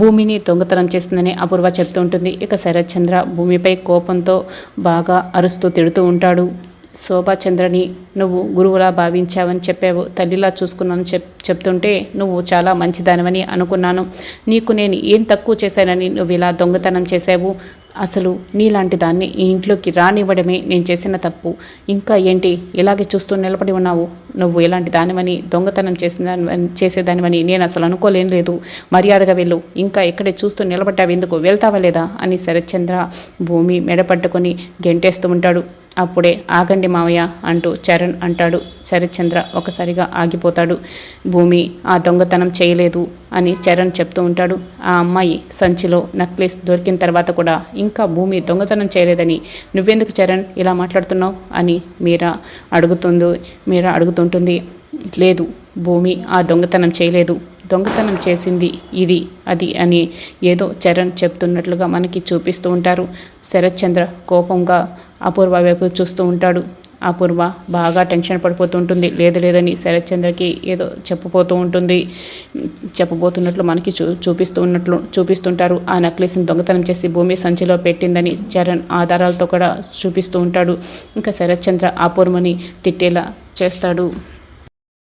భూమిని దొంగతనం చేస్తుందని అపూర్వ చెప్తూ ఉంటుంది. ఇక శరత్ చంద్ర భూమిపై కోపంతో బాగా అరుస్తూ తిడుతూ ఉంటాడు. శోభాచంద్రని నువ్వు గురువులా భావించావని చెప్పావు. తల్లిలా చూసుకున్నాను చెప్ చెప్తుంటే నువ్వు చాలా మంచిదానివని అనుకున్నాను. నీకు నేను ఏం తక్కువ చేశానని నువ్వు ఇలా దొంగతనం చేసావు అసలు నీలాంటి దాన్ని ఈ ఇంట్లోకి రానివ్వడమే నేను చేసిన తప్పు. ఇంకా ఏంటి? ఇలాగే చూస్తూ నిలబడి ఉన్నావు. నువ్వు ఇలాంటి దానివని దొంగతనం చేసిన చేసేదానివని నేను అసలు అనుకోలేం లేదు. మర్యాదగా వెళ్ళు. ఇంకా ఎక్కడే చూస్తూ నిలబడ్డావు? ఎందుకు? వెళ్తావా లేదా? అని శరత్చంద్ర భూమి మెడపట్టుకొని గెంటేస్తూ ఉంటాడు. అప్పుడే ఆగండి మావయ్య అంటూ చరణ్ అంటాడు. శరత్చంద్ర ఒకసారిగా ఆగిపోతాడు. భూమి ఆ దొంగతనం చేయలేదు. అని చరణ్ చెప్తూ ఉంటాడు. ఆ అమ్మాయి సంచిలో నెక్లెస్ దొరికిన తర్వాత కూడా ఇంకా భూమి దొంగతనం చేయలేదని నువ్వెందుకు చరణ్ ఇలా మాట్లాడుతున్నావు? అని మీరా అడుగుతుంది మీరా అడుగుతుంటుంది. లేదు భూమి ఆ దొంగతనం చేయలేదు. దొంగతనం చేసింది ఇది అది అని ఏదో చరణ్ చెప్తున్నట్లుగా మనకి చూపిస్తూ ఉంటారు. శరత్చంద్ర కోపంగా అపూర్వ వైపు చూస్తూ ఉంటాడు. అపూర్వ బాగా టెన్షన్ పడిపోతుంటుంది. లేదు లేదని శరత్చంద్రకి ఏదో చెప్పబోతూ ఉంటుంది. చెప్పబోతున్నట్లు మనకి చూ చూపిస్తూ ఉన్నట్లు చూపిస్తుంటారు. ఆ నక్లెస్ని దొంగతనం చేసి భూమి సంచిలో పెట్టిందని చరణ్ ఆధారాలతో కూడా చూపిస్తూ ఉంటాడు. ఇంకా శరత్చంద్ర అపూర్వని తిట్టేలా చేస్తాడు.